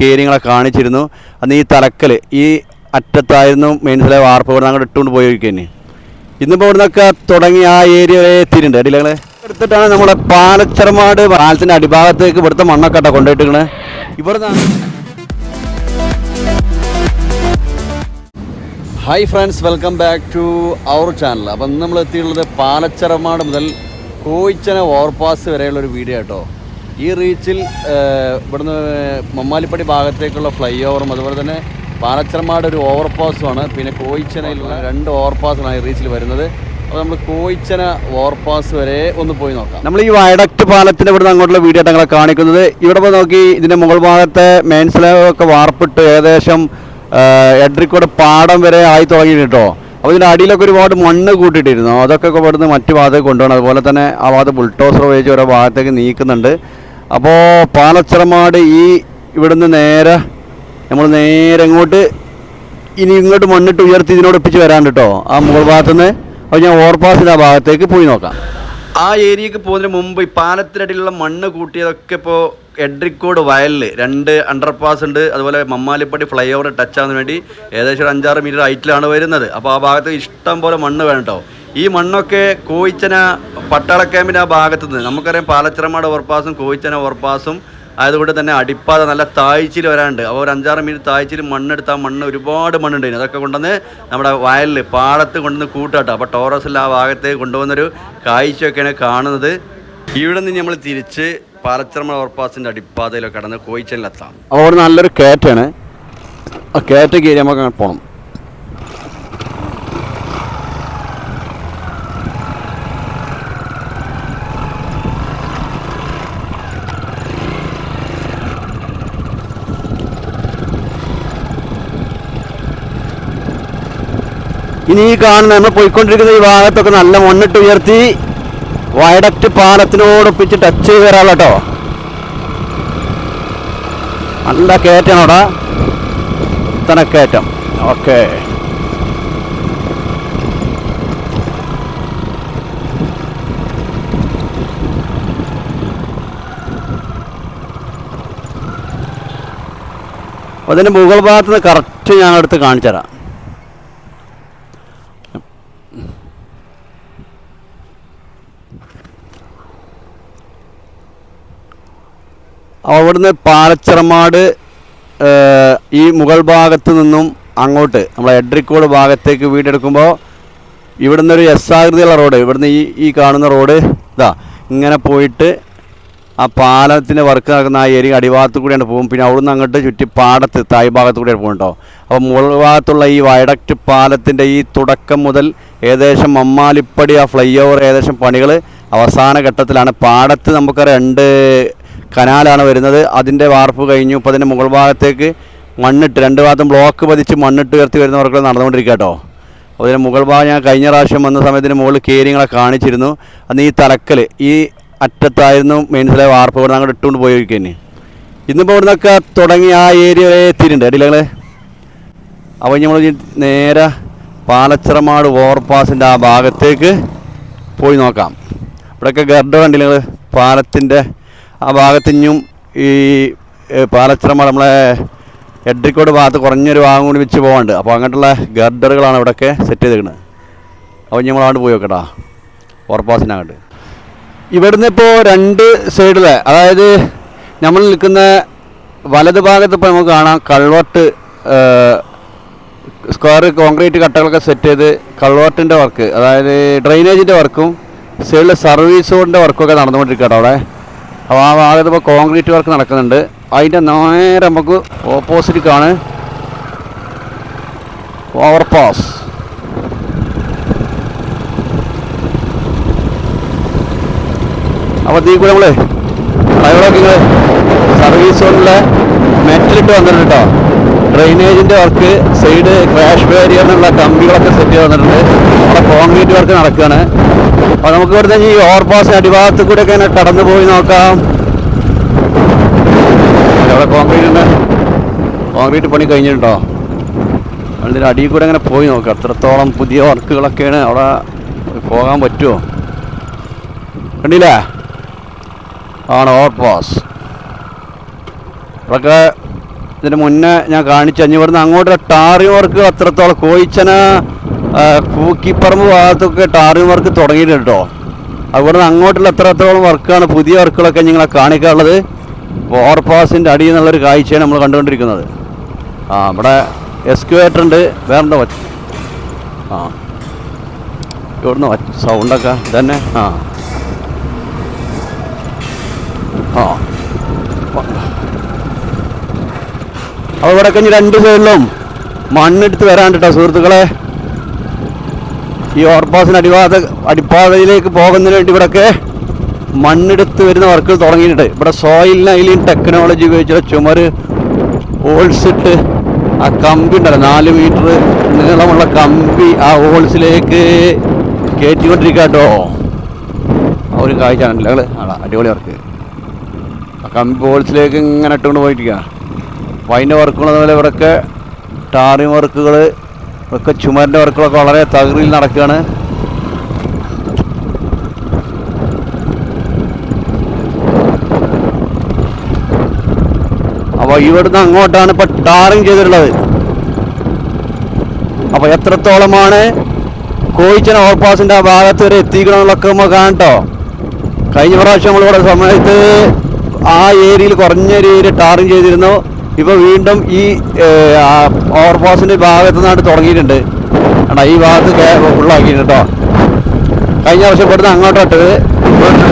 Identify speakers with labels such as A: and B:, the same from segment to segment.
A: കേരിങ്ങളെ കാണിച്ചിരുന്നു. അന്ന് ഈ തലക്കൽ ഈ അറ്റത്തായിരുന്നു മെയിൻസിലെ വാർപ്പ് ഇവിടെ അങ്ങോട്ട് ഇട്ടുകൊണ്ട് പോയിരിക്കുന്നേ. ഇന്നിപ്പോൾ ഇവിടെ നിന്നൊക്കെ തുടങ്ങി ആ ഏരിയ വരെ എത്തിയിട്ടുണ്ട്. അടിയിലെ എടുത്തിട്ടാണ് നമ്മുടെ പാലച്ചർമാട് പാലത്തിന്റെ അടിഭാഗത്തേക്ക് ഇവിടുത്തെ മണ്ണൊക്കെ കേട്ടോ കൊണ്ടുപോയിട്ടിരിക്കണേ. ഇവിടുന്നാണ്. Hi friends welcome back to our channel അപ്പം ഇന്ന് നമ്മൾ എത്തിയിട്ടുള്ളത് പാലച്ചറമാട് മുതൽ കോയിച്ചന ഓവർപാസ് വരെയുള്ള ഒരു വീഡിയോ കേട്ടോ ഈ റീച്ചിൽ ഇവിടുന്ന് മമ്മാലിപ്പടി ഭാഗത്തേക്കുള്ള ഫ്ലൈ ഓവറും അതുപോലെ തന്നെ പാലച്ചിറമാട് ഒരു ഓവർപാസുമാണ്. പിന്നെ കോയിച്ചനയിലുള്ള രണ്ട് ഓവർപാസാണ് ഈ റീച്ചിൽ വരുന്നത്. അപ്പോൾ നമ്മൾ കോയിച്ചന ഓവർപാസ് വരെ ഒന്ന് പോയി നോക്കാം. നമ്മൾ ഈ വയഡക്ട് പാലത്തിന്റെ ഇവിടുന്ന് അങ്ങോട്ടുള്ള വീഡിയോ ഞങ്ങളെ കാണിക്കുന്നത്. ഇവിടെ പോയി നോക്കി ഇതിന്റെ മുകൾ ഭാഗത്തെ മെയിൻ സ്ലാബൊക്കെ വാർപ്പിട്ട് ഏകദേശം എഡ്രിക്കോട് പാടം വരെ ആയി തുടങ്ങി കേട്ടോ. അപ്പോൾ ഇതിന്റെ അടിയിലൊക്കെ ഒരുപാട് മണ്ണ് കൂട്ടിയിട്ടിരുന്നു. അതൊക്കെ ഇവിടുന്ന് മറ്റു ഭാഗത്തേക്ക് കൊണ്ടുപോകണം. അതുപോലെ തന്നെ ആ ഭാഗത്ത് ബുൾട്ടോസർ ഉപയോഗിച്ച് ഓരോ ഭാഗത്തേക്ക് നീക്കുന്നുണ്ട്. അപ്പോൾ പാലച്ചിറമാട് ഈ ഇവിടുന്ന് നേരെ നമ്മൾ നേരെ ഇങ്ങോട്ട് ഇനി ഇങ്ങോട്ട് മണ്ണിട്ട് ഉയർത്തി ഇതിനോട് ഒപ്പിച്ച് വരാൻ കേട്ടോ ആ മുകൾ ഭാഗത്തുനിന്ന്. അപ്പോൾ ഞാൻ ഓവർപാസിന്റെ ആ ഭാഗത്തേക്ക് പോയി നോക്കാം. ആ ഏരിയക്ക് പോകുന്നതിന് മുമ്പ് ഈ പാലത്തിനടിയിലുള്ള മണ്ണ് കൂട്ടിയതൊക്കെ ഇപ്പോൾ എഡ്രിക്കോട് വയലിൽ രണ്ട് അണ്ടർപാസ് ഉണ്ട് അതുപോലെ മമ്മാലിപ്പടി ഫ്ലൈ ഓവർ ടച്ച് വേണ്ടി ഏകദേശം ഒരു അഞ്ചാറ് മീറ്റർ ഹൈറ്റിലാണ് വരുന്നത്. അപ്പോൾ ആ ഭാഗത്ത് ഇഷ്ടം പോലെ മണ്ണ് വേണം കേട്ടോ ഈ മണ്ണൊക്കെ കോയിച്ചന പട്ടാള ക്യാമ്പിന്റെ ആ ഭാഗത്തു നിന്ന്. നമുക്കറിയാം പാലച്ചിറമാട് ഓവർപാസും കോയിച്ചന ഓവർപാസും അതുകൊണ്ട് തന്നെ അടിപ്പാത നല്ല താഴ്ചയിൽ വരാനുണ്ട്. അപ്പോൾ ഒരു അഞ്ചാറ് മീറ്റർ താഴ്ചയിൽ മണ്ണെടുത്താൽ മണ്ണ് ഒരുപാട് മണ്ണുണ്ടായിരുന്നു. അതൊക്കെ കൊണ്ടുവന്ന് നമ്മുടെ വയലിൽ പാടത്ത് കൊണ്ടുവന്ന് കൂട്ടാട്ടോ. അപ്പോൾ ടോറസിൽ ആ ഭാഗത്തേക്ക് കൊണ്ടുവന്നൊരു കാഴ്ചയൊക്കെയാണ് കാണുന്നത്. ഇവിടെ നിന്ന് നമ്മൾ തിരിച്ച് പാലച്ചിറമ ഓവർപാസിന്റെ അടിപ്പാതയിലൊക്കെ കടന്ന് കോയിച്ചനിലെത്താം. അവിടെ നല്ലൊരു കയറ്റാണ് ആ കയറ്റ കയറി നമുക്ക് പോകണം ഇനി ഈ കാണുന്ന നമ്മൾ പോയിക്കൊണ്ടിരിക്കുന്ന ഈ ഭാഗത്തൊക്കെ നല്ല മണ്ണിട്ട് ഉയർത്തി വയഡക്റ്റ് പാലത്തിനോടൊപ്പിച്ച് ടച്ച് ചെയ്ത് വരാനുള്ള കേട്ടോ നല്ല കയറ്റാണ് ഇത്തന കയറ്റം. ഓക്കെ. അതിന്റെ മുകൾ ഭാഗത്ത് നിന്ന് കറക്റ്റ് ഞാൻ എടുത്ത് കാണിച്ചു തരാം അവിടുന്ന് പാലച്ചിറമാട് ഈ മുകൾ ഭാഗത്ത് നിന്നും അങ്ങോട്ട് നമ്മളെ എഡ്രിക്കോട് ഭാഗത്തേക്ക് വീടെടുക്കുമ്പോൾ ഇവിടുന്ന് ഒരു എസ് ആകൃതിയുള്ള റോഡ് ഇവിടുന്ന് ഈ ഈ കാണുന്ന റോഡ് ഇതാ ഇങ്ങനെ പോയിട്ട് ആ പാലത്തിന്റെ വർക്ക് നടക്കുന്ന ആ ഏരിയ അടിഭാഗത്ത് കൂടിയാണ് പോകും. പിന്നെ അവിടുന്ന് അങ്ങോട്ട് ചുറ്റി പാടത്ത് തായ് ഭാഗത്ത് കൂടിയാണ് പോകും അപ്പോൾ മുകൾ ഭാഗത്തുള്ള ഈ വയഡക്റ്റ് പാലത്തിന്റെ ഈ തുടക്കം മുതൽ ഏകദേശം മമ്മാലിപ്പടി ആ ഫ്ലൈ ഓവർ ഏകദേശം പണികൾ അവസാന ഘട്ടത്തിലാണ്. പാടത്ത് നമുക്കറിയാം രണ്ട് കനാലാണ് വരുന്നത്. അതിന്റെ വാർപ്പ് കഴിഞ്ഞു. ഇപ്പോൾ അതിന്റെ മുകൾ ഭാഗത്തേക്ക് മണ്ണിട്ട് രണ്ട് ഭാഗത്തും ബ്ലോക്ക് പതിച്ച് മണ്ണിട്ട് ഉയർത്തി വരുന്ന വർക്ക് നടന്നുകൊണ്ടിരിക്കുക കേട്ടോ. അപ്പോൾ ഇതിന്റെ മുകൾ ഭാഗം ഞാൻ കഴിഞ്ഞ പ്രാവശ്യം വന്ന സമയത്തിന് മുകളിൽ കേരിങ്ങളെ കാണിച്ചിരുന്നു. അന്ന് ഈ തലക്കൽ ഈ അറ്റത്തായിരുന്നു മെയിൻസിലെ വാർപ്പ് ഇവിടെ അങ്ങോട്ട് ഇട്ടുകൊണ്ട് പോയിരിക്കുന്നേ. ഇന്നിപ്പോൾ ഇവിടെ നിന്നൊക്കെ തുടങ്ങി ആ ഏരിയ വരെ എത്തിയിട്ടുണ്ട്. അടിയിലെ അപ്പോൾ നമ്മൾ നേരെ പാലച്ചിറമാട് ഓവർപാസിന്റെ ആ ഭാഗത്തേക്ക് പോയി നോക്കാം. ഇവിടെയൊക്കെ ഗർഡ് കണ്ടില്ല പാലത്തിന്റെ ആ ഭാഗത്തിഞ്ഞും ഈ പാലച്ചിറ നമ്മളെ എഡ്രിക്കോട് ഭാഗത്ത് കുറഞ്ഞൊരു ഭാഗം കൂടി വെച്ച് പോകാണ്ട് അപ്പോൾ അങ്ങോട്ടുള്ള ഗർഡറുകളാണ് ഇവിടെയൊക്കെ സെറ്റ് ചെയ്തേക്കുന്നത് അപ്പോൾ ഞങ്ങൾ അങ്ങോട്ട് പോയി നോക്കട്ടാ. ഓവർപാസിനങ്ങോട്ട് ഇവിടുന്ന് ഇപ്പോൾ രണ്ട് സൈഡിലെ അതായത് നമ്മൾ നിൽക്കുന്ന വലത് ഭാഗത്ത് ഇപ്പോൾ നമുക്ക് കാണാം കൾവട്ട് സ്ക്വയർ കോൺക്രീറ്റ് കട്ടകളൊക്കെ സെറ്റ് ചെയ്ത് കൾവർട്ടിന്റെ വർക്ക് അതായത് ഡ്രെയിനേജിന്റെ വർക്കും സൈഡിൽ സർവീസ് റോഡിന്റെ വർക്കൊക്കെ നടന്നുകൊണ്ടിരിക്കുക കേട്ടോ അവിടെ. അപ്പോൾ ആ ഭാഗത്ത് ഇപ്പോൾ കോൺക്രീറ്റ് വർക്ക് നടക്കുന്നുണ്ട്. അതിന്റെ നേരെ നമുക്ക് ഓപ്പോസിറ്റ് കാണ് ഓവർപാസ് അപ്പോൾ തീ കൂടെ നമ്മളെ ഡ്രൈവറൊക്കെ നിങ്ങൾ സർവീസ് സോണിലെ മെറ്റലിട്ട് വന്നിട്ടുണ്ട് കേട്ടോ ഡ്രെയിനേജിന്റെ വർക്ക് സൈഡ് ക്രാഷ് ബാരിയറിനുള്ള കമ്പികളൊക്കെ സെറ്റ് ചെയ്ത് വന്നിട്ടുണ്ട്. അവിടെ കോൺക്രീറ്റ് വർക്ക് നടക്കുകയാണ്. അപ്പോൾ നമുക്ക് ഇവിടുന്ന് ഈ ഓവർപാസ് അടിഭാഗത്ത് കൂടെ ഒക്കെ കടന്നു പോയി നോക്കാം. അവിടെ കോൺക്രീറ്റ് ഉണ്ട്. കോൺക്രീറ്റ് പണി കഴിഞ്ഞിട്ടുണ്ടോ? അതിന്റെ അടിയിൽ കൂടെ ഇങ്ങനെ പോയി നോക്കാം. അത്രത്തോളം പുതിയ വർക്കുകളൊക്കെയാണ് അവിടെ പോകാൻ പറ്റുമോ? കണ്ടില്ലേ? ആണ് ഓവർപാസ് അതൊക്കെ ഇതിന് മുന്നേ ഞാൻ കാണിച്ചു. അഞ്ഞ് ഇവിടുന്ന് അങ്ങോട്ട് ടാറി വർക്ക് അത്രത്തോളം. കോയിച്ചന കൂക്കിപ്പറമ്പ് ഭാഗത്തൊക്കെ ടാറിംഗ് വർക്ക് തുടങ്ങിയിട്ടുണ്ട് കേട്ടോ അവിടുന്ന് അങ്ങോട്ടുള്ള എത്രത്തോളം വർക്കാണ് പുതിയ വർക്കുകളൊക്കെ നിങ്ങളെ കാണിക്കാനുള്ളത് ഓവർപാസിന്റെ അടിയിൽ നിന്നുള്ളൊരു കാഴ്ചയാണ് നമ്മൾ കണ്ടുകൊണ്ടിരിക്കുന്നത്. ആ ഇവിടെ എക്സ്ക്യുവേറ്റർ ഉണ്ട് വച്ച ആ. ഇവിടുന്ന് സൗണ്ടൊക്കെ ഇതന്നെ ആ. ആ. അപ്പോൾ ഇവിടെ കഴിഞ്ഞ് രണ്ട് സൈഡിലും മണ്ണെടുത്ത് വരാണ്ടിട്ടോ സുഹൃത്തുക്കളെ. ഈ ഓർപ്പാസിന് അടിവാത അടിപ്പാതയിലേക്ക് പോകുന്നതിന് വേണ്ടി ഇവിടെയൊക്കെ മണ്ണെടുത്ത് വരുന്ന വർക്കുകൾ തുടങ്ങിയിട്ടുണ്ട്. ഇവിടെ സോയിൽ നൈലിൻ ടെക്നോളജി ഉപയോഗിച്ചുള്ള ചുമര് ഓൾസിട്ട് ആ കമ്പി ഉണ്ടല്ലോ നാല് മീറ്റർ നീളമുള്ള കമ്പി ആ ഹോൾസിലേക്ക് കയറ്റിക്കൊണ്ടിരിക്കുക കേട്ടോ. ഒരു കാഴ്ചയാണ് ഞങ്ങൾ അടിപൊളി വർക്ക് ആ കമ്പി ഹോൾസിലേക്ക് ഇങ്ങനെ ഇട്ടുകൊണ്ട് പോയിട്ടിരിക്കുക അപ്പോൾ അതിന്റെ വർക്കുകൾ ഇവിടെയൊക്കെ ടാറിങ് വർക്കുകൾ ഒക്കെ ചുമരിന്റെ വർക്കുകളൊക്കെ വളരെ തകറിയിൽ നടക്കുകയാണ്. അപ്പോൾ ഇവിടുന്ന് അങ്ങോട്ടാണ് ഇപ്പോൾ ടാറിങ് ചെയ്തിട്ടുള്ളത്. അപ്പോൾ എത്രത്തോളമാണ് കോഴിച്ചന ഓവർപാസിന്റെ ആ ഭാഗത്ത് വരെ എത്തിക്കണമെന്നൊക്കെ നമ്മൾ കാണട്ടോ കഴിഞ്ഞ പ്രാവശ്യം നമ്മളിവിടെ സമയത്ത് ആ ഏരിയയിൽ കുറഞ്ഞ രീതിയിൽ ടാറിങ് ചെയ്തിരുന്നു. ഇപ്പോൾ വീണ്ടും ഈ ഓവർപാസിന്റെ ഭാഗത്ത് നിന്നാണ് തുടങ്ങിയിട്ടുണ്ട്. കണ്ടാ ഈ ഭാഗത്ത് ഫുള്ളാക്കിയിട്ടുണ്ട് കേട്ടോ കഴിഞ്ഞ വർഷം ഇവിടുന്ന് അങ്ങോട്ട് ഇട്ടത്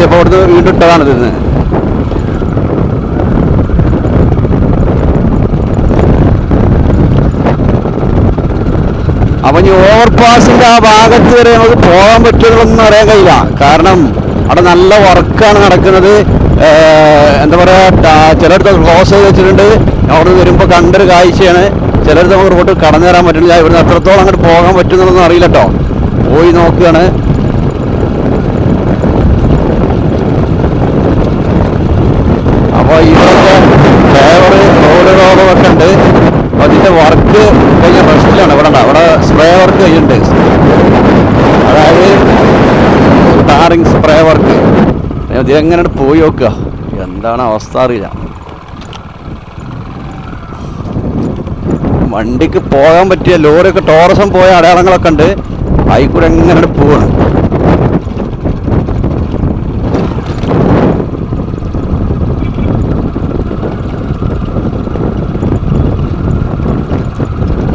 A: ഇപ്പോൾ ഇവിടുന്ന് വീണ്ടും ഇട്ടതാണ് ഇതിന്ന് അപ്പം ഈ ഓവർപാസിന്റെ ആ ഭാഗത്ത് വരെ നമുക്ക് പോകാൻ പറ്റുമെന്നൊന്നും അറിയാൻ കഴിയില്ല. കാരണം അവിടെ നല്ല വർക്കാണ് നടക്കുന്നത്. എന്താ പറയുക ചിലയിടത്ത് ക്ലോസ് ചെയ്ത് വെച്ചിട്ടുണ്ട്. അവിടെ നിന്ന് വരുമ്പോൾ കണ്ടൊരു കാഴ്ചയാണ്. ചിലയിടത്ത് നമുക്ക് റോട്ട് കടന്നു തരാൻ പറ്റുന്നില്ല. ഇവിടുന്ന് എത്രത്തോളം അങ്ങോട്ട് പോകാൻ പറ്റുന്നതൊന്നും അറിയില്ല കേട്ടോ പോയി നോക്കുകയാണ്. അപ്പോൾ ഇവിടുത്തെ ഡ്രൈവർ റോഡ് ഉണ്ട്. അപ്പോൾ അതിന്റെ വർക്ക് കഴിഞ്ഞ റെസ്റ്റിലാണ് ഇവിടെ അവിടെ സ്പ്രേ വർക്ക് കഴിഞ്ഞിട്ടുണ്ട്. അതായത് ടാറിങ് സ്പ്രേ വർക്ക് ഇതിലെങ്ങനെ പോയി നോക്കുക. എന്താണ് അവസ്ഥ അറിയില്ല. വണ്ടിക്ക് പോകാൻ പറ്റിയ ലോറിയൊക്കെ ടോറസം പോയ അടയാളങ്ങളൊക്കെ ഉണ്ട്. അതിൽ എങ്ങനെ പോവാണ്.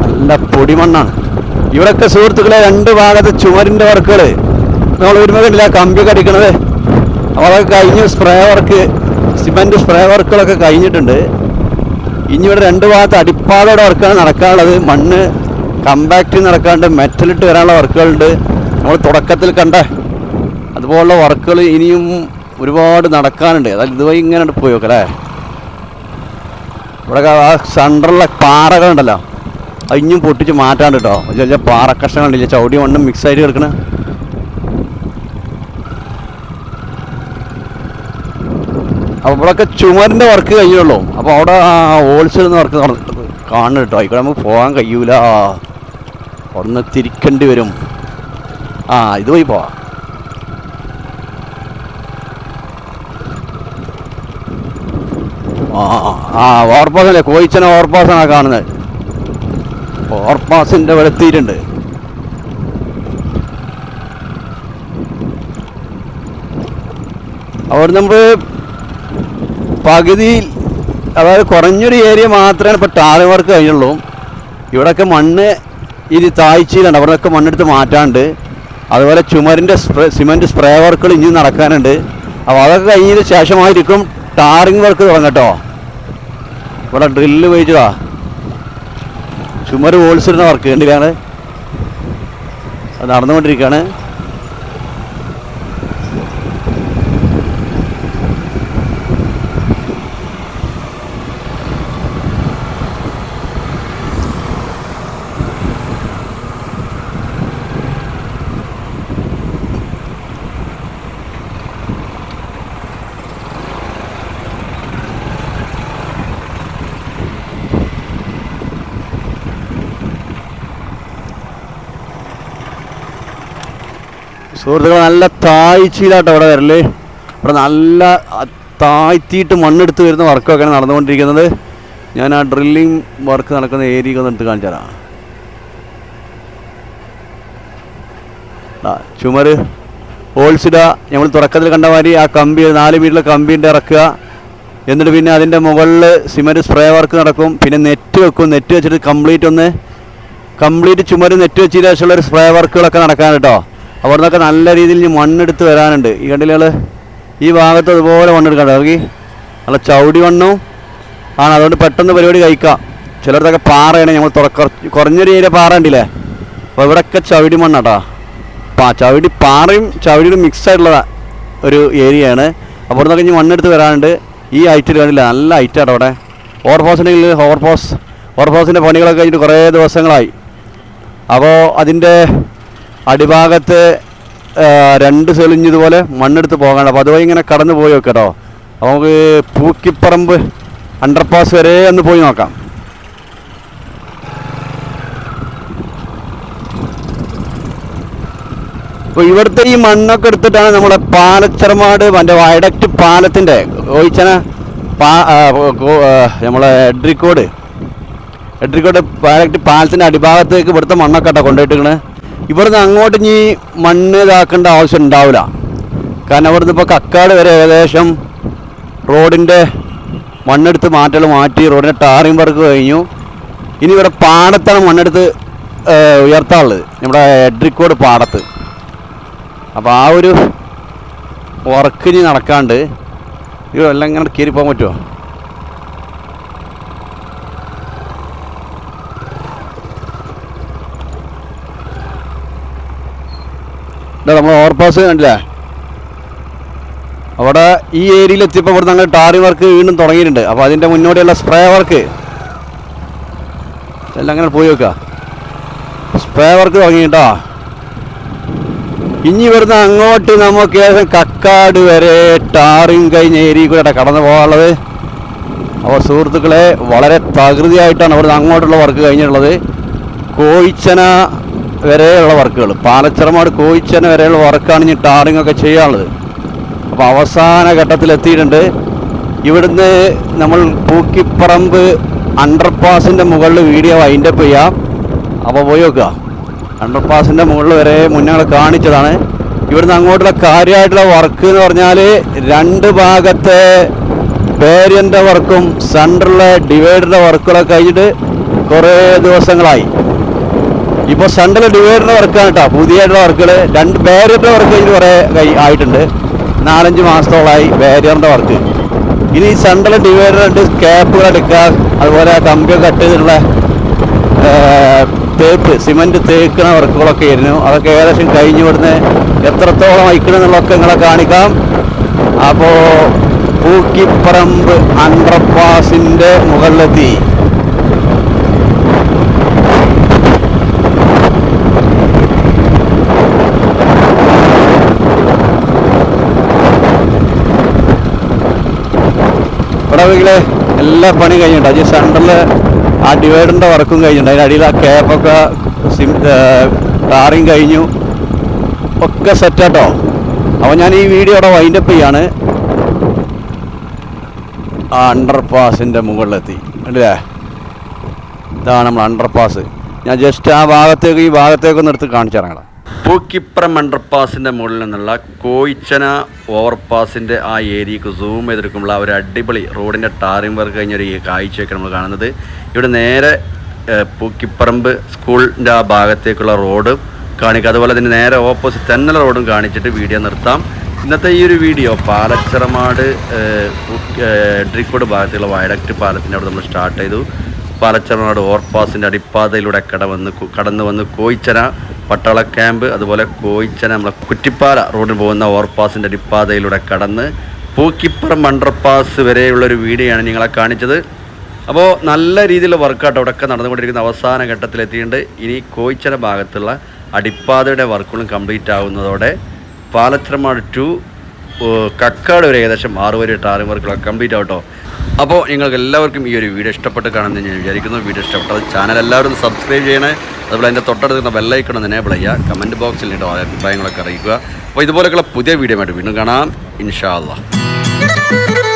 A: നല്ല പൊടിമണ്ണാണ് ഇവിടൊക്കെ സുഹൃത്തുക്കളെ രണ്ട് ഭാഗത്ത് ചുമരിന്റെ വർക്കുകൾ നമ്മൾ വരുമ്പോൾ കണ്ടില്ല കമ്പിയൊക്കെ അപ്പോൾ അതൊക്കെ കഴിഞ്ഞ് സ്പ്രേ വർക്ക് സിമെന്റ് സ്പ്രേ വർക്കുകളൊക്കെ കഴിഞ്ഞിട്ടുണ്ട്. ഇനി ഇവിടെ രണ്ട് ഭാഗത്ത് അടിപ്പാതയുടെ വർക്കാണ് നടക്കാനുള്ളത്. മണ്ണ് കമ്പാക്റ്റ് നടക്കാണ്ട് മെറ്റലിട്ട് വരാനുള്ള വർക്കുകളുണ്ട് നമ്മൾ തുടക്കത്തിൽ കണ്ട അതുപോലുള്ള വർക്കുകൾ ഇനിയും ഒരുപാട് നടക്കാനുണ്ട്. അതായത് ഇതുവഴി ഇങ്ങനെ പോയി നോക്കല്ലേ? ഇവിടെ ആ സെൻട്രലിലെ പാറകളുണ്ടല്ലോ. അത് പൊട്ടിച്ച് മാറ്റാണ്ട് കേട്ടോ ചില പാറക്കഷ്ണങ്ങളുണ്ട് കണ്ടില്ല ചവിടി മണ്ണും മിക്സ് ആയിട്ട് കിടക്കണ. അപ്പോൾ ഇവിടെയൊക്കെ ചുമരിന്റെ വർക്ക് കഴിഞ്ഞുള്ളൂ. അപ്പോൾ അവിടെ ഹോൾസെയിൽ വർക്ക് കാണുന്നു കേട്ടോ. ഇവിടെ നമുക്ക് പോകാൻ കഴിയൂല. അവിടെ നിന്ന് തിരിക്കേണ്ടി വരും. ആ ഇത് പോയി പോവാം. ആ ആ ഓവർപാസ് അല്ലേ? കോയിച്ചന ഓവർപാസാണ് കാണുന്നത് ഓവർപാസിന്റെ ഇവിടെ എത്തിയിട്ടുണ്ട്. അവിടെ നമ്മൾ പകുതി അതായത് കുറഞ്ഞൊരു ഏരിയ മാത്രമേ ഇപ്പോൾ ടാറ് വർക്ക് കഴിഞ്ഞുള്ളൂ. ഇവിടെയൊക്കെ മണ്ണ് ഇത് താഴ്ചയിലുണ്ട് അവിടെയൊക്കെ മണ്ണെടുത്ത് മാറ്റാണ്ട് അതുപോലെ ചുമരിന്റെ സ്പ്രേ സിമെന്റ് സ്പ്രേ വർക്കുകൾ ഇനി നടക്കാനുണ്ട്. അപ്പോൾ അതൊക്കെ കഴിഞ്ഞതിന് ശേഷമായിരിക്കും ടാറിങ് വർക്ക് തുടങ്ങട്ടോ ഇവിടെ ഡ്രില്ല് ഉപയോഗിച്ചതാ. ചുമര് ഹോൾസിടുന്ന വർക്ക് കണ്ടില്ലാണ് അത് നടന്നുകൊണ്ടിരിക്കുകയാണ്. സുഹൃത്തുക്കൾ നല്ല താഴ്ചയിലാട്ടോ അവിടെ വരൽ. ഇവിടെ നല്ല താഴ്ത്തിയിട്ട് മണ്ണെടുത്ത് വരുന്ന വർക്കൊക്കെയാണ് നടന്നുകൊണ്ടിരിക്കുന്നത്. ഞാൻ ആ ഡ്രില്ലിംഗ് വർക്ക് നടക്കുന്ന ഏരിയ ഒന്ന് എടുത്ത് കാണിച്ചു തരാം. ചുമര് ഹോൾസിടുക നമ്മൾ തുറക്കത്തിൽ കണ്ട മാതിരി ആ കമ്പി നാല് മീറ്ററിലെ കമ്പിന്റെ ഇറക്കുക. എന്നിട്ട് പിന്നെ അതിന്റെ മുകളിൽ സിമന്റ് സ്പ്രേ വർക്ക് നടക്കും. പിന്നെ നെറ്റ് വെക്കും. നെറ്റ് വെച്ചിട്ട് കംപ്ലീറ്റ് ഒന്ന് കംപ്ലീറ്റ് ചുമര് നെറ്റ് വെച്ചതിന് ശേഷമുള്ള ഒരു സ്പ്രേ വർക്കുകളൊക്കെ നടക്കാൻ കേട്ടോ. അവിടെ നിന്നൊക്കെ നല്ല രീതിയിൽ ഇനി മണ്ണെടുത്ത് വരാനുണ്ട്. ഈ കണ്ടില്ലേ ഈ ഭാഗത്ത് അതുപോലെ മണ്ണെടുക്കണ്ട. അവർക്ക് നല്ല ചവിടി മണ്ണും ആണ്. അതുകൊണ്ട് പെട്ടെന്ന് പരിപാടി കഴിക്കാം. ചിലർക്കൊക്കെ പാറയാണ് നമ്മൾ തുറക്ക കുറഞ്ഞൊരു ഏരിയ പാറ ഉണ്ടല്ലേ അപ്പോൾ ഇവിടെയൊക്കെ ചവിടി മണ്ണാട്ടാ. പാ ചവിടി പാറയും ചവിടിയും മിക്സ് ആയിട്ടുള്ള ഒരു ഏരിയയാണ്. അപ്പോൾ നിന്നൊക്കെ ഇനി മണ്ണെടുത്ത് വരാനുണ്ട്. ഈ ഹൈറ്റിൽ കണ്ടില്ല? നല്ല ഹൈറ്റാട്ടോ അവിടെ. ഓവർപോസിന്റെ ഓവർ ഓവർപോസിന്റെ പണികളൊക്കെ കഴിഞ്ഞിട്ട് കുറേ ദിവസങ്ങളായി. അപ്പോൾ അതിന്റെ അടിഭാഗത്ത് രണ്ട് സെലിഞ്ഞ് ഇതുപോലെ മണ്ണെടുത്ത് പോകാണ്ട് അപ്പോൾ അതുവഴി ഇങ്ങനെ കടന്നു പോയി നോക്കട്ടോ അപ്പോൾ നമുക്ക് പൂക്കിപ്പറമ്പ് അണ്ടർപാസ് വരെ ഒന്ന് പോയി നോക്കാം. അപ്പോൾ ഇവിടുത്തെ ഈ മണ്ണൊക്കെ എടുത്തിട്ടാണ് നമ്മുടെ പാലച്ചർമാട് മറ്റേ വയഡക്റ്റ് പാലത്തിന്റെ ഓയിച്ചന പാ നമ്മളെ എഡ്രിക്കോട്. എഡ്രിക്കോട് വയഡക്റ്റ് പാലത്തിന്റെ അടിഭാഗത്തേക്ക് ഇവിടുത്തെ മണ്ണൊക്കെ കേട്ടോ കൊണ്ടുപോയിട്ടിരിക്കണേ. ഇവിടുന്ന് അങ്ങോട്ട് ഇനി മണ്ണ് ഇതാക്കേണ്ട ആവശ്യം ഉണ്ടാവില്ല. കാരണം ഇവിടുന്ന് ഇപ്പോൾ കക്കാട് വരെ ഏകദേശം റോഡിന്റെ മണ്ണെടുത്ത് മാറ്റൽ മാറ്റി റോഡിന്റെ ടാറിംഗ് വർക്ക് കഴിഞ്ഞു. ഇനി ഇവിടെ പാടത്താണ് മണ്ണെടുത്ത് ഉയർത്താനുള്ളത്. നമ്മുടെ എഡ്രിക്കോട് പാടത്ത്. അപ്പോൾ ആ ഒരു വർക്ക് ഇനി നടക്കാണ്ട്. ഇത് എല്ലാം ഇങ്ങനെ കയറിപ്പോകാൻ പോകാൻ പറ്റുമോ ഇതാ നമ്മൾ ഓവർപാസ് കണ്ടില്ലേ? അവിടെ ഈ ഏരിയയിൽ എത്തിയപ്പോൾ ഇവിടെ ഞങ്ങൾ ടാറി വർക്ക് വീണ്ടും തുടങ്ങിയിട്ടുണ്ട്. അപ്പോൾ അതിന്റെ മുന്നോടിയുള്ള സ്പ്രേ വർക്ക്. എല്ലാം അങ്ങനെ പോയി വെക്കുക സ്പ്രേ വർക്ക് തുടങ്ങിയിട്ടോ? ഇനി ഇവിടുന്ന് അങ്ങോട്ട് നമുക്ക് ഏകദേശം കക്കാട് വരെ ടാറിങ് കഴിഞ്ഞ ഏരിയ കൂടെ കടന്നു പോകാനുള്ളത്. അപ്പോൾ സുഹൃത്തുക്കളെ വളരെ തകൃതിയായിട്ടാണ് ഇവിടുന്ന് അങ്ങോട്ടുള്ള വർക്ക് കഴിഞ്ഞിട്ടുള്ളത്. കോയിച്ചന വരെയുള്ള വർക്കുകൾ. പാലച്ചിറമാട് കോയിച്ചന വരെയുള്ള വർക്കാണ് ഇനി ടാറിംഗ് ഒക്കെ ചെയ്യാനുള്ളത്. അപ്പോൾ അവസാന ഘട്ടത്തിൽ എത്തിയിട്ടുണ്ട് ഇവിടുന്ന് നമ്മൾ പൂക്കിപ്പറമ്പ് അണ്ടർപാസിന്റെ മുകളിൽ വീഡിയോ വൈൻഡപ്പ് ചെയ്യാം. അപ്പോൾ പോയി നോക്കുക. അണ്ടർപാസിന്റെ മുകളിൽ വരെ മുന്നേ കാണിച്ചതാണ്. ഇവിടുന്ന് അങ്ങോട്ടുള്ള കാര്യമായിട്ടുള്ള വർക്ക് എന്ന് പറഞ്ഞാൽ രണ്ട് ഭാഗത്തെ പേരിയന്റെ വർക്കും സെൻട്രലിലെ ഡിവൈഡറിന്റെ വർക്കുകളൊക്കെ കഴിഞ്ഞിട്ട് കുറേ ദിവസങ്ങളായി. ഇപ്പോൾ സെൻട്രൽ ഡിവൈഡറിന്റെ വർക്കാണ് കേട്ടോ പുതിയായിട്ടുള്ള വർക്കുകൾ രണ്ട് ബാരിയറിന്റെ വർക്ക് കഴിഞ്ഞ് കുറേ കൈ- ആയിട്ടുണ്ട്. നാലഞ്ച് മാസത്തോളമായി ബാരിയറിന്റെ വർക്ക് ഇനി ഈ സെൻട്രൽ ഡിവൈഡറുണ്ട് ക്യാപ്പുകൾ എടുക്കുക. അതുപോലെ കമ്പിയൊക്കെ കട്ട് ചെയ്തിട്ടുള്ള തേപ്പ് സിമന്റ് തേക്കുന്ന വർക്കുകളൊക്കെ ആയിരുന്നു. അതൊക്കെ ഏകദേശം കഴിഞ്ഞ് ഇവിടുന്ന് എത്രത്തോളം അയക്കണമെന്നുള്ളതൊക്കെ നിങ്ങളെ കാണിക്കാം. അപ്പോൾ പൂക്കിപ്പറമ്പ് അണ്ടർപാസിന്റെ മുകളിലെത്തി. ഇവിടെ എല്ലാ പണി കഴിഞ്ഞിട്ടുണ്ട്. അത് സെന്ററിൽ ആ ഡിവൈഡറിന്റെ വർക്കും കഴിഞ്ഞിട്ടുണ്ട്. അതിന്റെ അടിയിൽ ആ ക്യാപ്പൊക്കെ സിം ടാറിങ് കഴിഞ്ഞു. ഒക്കെ സെറ്റാട്ടോ അപ്പോൾ ഞാൻ ഈ വീഡിയോ അവിടെ വൈൻഡപ്പ് ചെയ്യാണ്. ആ അണ്ടർപാസിന്റെ മുകളിലെത്തി. അല്ലേ ഇതാണ് നമ്മൾ അണ്ടർപാസ് ഞാൻ ജസ്റ്റ് ആ ഭാഗത്തേക്ക് ഈ ഭാഗത്തേക്ക് എടുത്ത് കാണിച്ചു തരാം പൂക്കിപ്പുറം അണ്ടർപാസിന്റെ മുകളിൽ നിന്നുള്ള കോയിച്ചന ഓവർപാസിന്റെ ആ ഏരിയക്ക് സൂം ചെയ്തെടുക്കുമ്പോൾ ആ ഒരു അടിപൊളി റോഡിന്റെ ടാറിംഗ് വർക്ക് കഴിഞ്ഞൊരു കാഴ്ചയൊക്കെ നമ്മൾ കാണുന്നത്. ഇവിടെ നേരെ പൂക്കിപ്പറമ്പ് സ്കൂളിന്റെ ആ ഭാഗത്തേക്കുള്ള റോഡ് കാണിക്കുക. അതുപോലെ തന്നെ നേരെ ഓപ്പോസിറ്റ് തെന്നല റോഡും കാണിച്ചിട്ട് വീഡിയോ നിർത്താം. ഇന്നത്തെ ഈ ഒരു വീഡിയോ പാലച്ചിറമാട് എഡ്രിക്കോട് ഭാഗത്തുള്ള വയഡക്റ്റ് പാലത്തിന്റെ അവിടെ നമ്മൾ സ്റ്റാർട്ട് ചെയ്തു. പാലച്ചറനാട് ഓവർപാസിന്റെ അടിപ്പാതയിലൂടെ കടവന്ന് കടന്നു വന്ന് കോയിച്ചന പട്ടാള ക്യാമ്പ് അതുപോലെ കോയിച്ചന നമ്മളെ കുറ്റിപ്പാല റോഡിൽ പോകുന്ന ഓവർപാസിന്റെ അടിപ്പാതയിലൂടെ കടന്ന് പൂക്കിപ്പുറം അണ്ടർപാസ് വരെയുള്ള ഒരു വീഡിയോയാണ് നിങ്ങളെ കാണിച്ചത്. അപ്പോൾ നല്ല രീതിയിലുള്ള വർക്കൗട്ട് അവിടെയൊക്കെ നടന്നുകൊണ്ടിരിക്കുന്ന അവസാന ഘട്ടത്തിലെത്തിയിട്ടുണ്ട്. ഇനി കോയിച്ചന ഭാഗത്തുള്ള അടിപ്പാതയുടെ വർക്കുകളും കംപ്ലീറ്റ് ആവുന്നതോടെ പാലച്ചിറമാട് ടു കക്കാട് വരെ ഏകദേശം ആറ് വരെ ടാറിംഗ് വർക്കുകളൊക്കെ കംപ്ലീറ്റ് ആവട്ടോ. അപ്പോൾ നിങ്ങൾക്ക് എല്ലാവർക്കും ഈ ഒരു വീഡിയോ ഇഷ്ടപ്പെട്ട് കാണുമെന്ന് ഞാൻ വിചാരിക്കുന്നു. വീഡിയോ ഇഷ്ടപ്പെട്ടത് ചാനൽ എല്ലാവരും സബ്സ്ക്രൈബ് ചെയ്യണേ. അതുപോലെ അതിന്റെ തൊട്ടടുത്തുള്ള ബെല്ലൈക്കണം ഒന്ന് എനേബിൾ ചെയ്യുക. കമന്റ് ബോക്സിൽ കേട്ടോ അഭിപ്രായങ്ങളൊക്കെ അറിയിക്കുക. അപ്പോൾ ഇതുപോലെയൊക്കെയുള്ള പുതിയ വീഡിയോ ആയിട്ട് വീണ്ടും കാണാം. ഇൻഷാ അള്ളാഹ്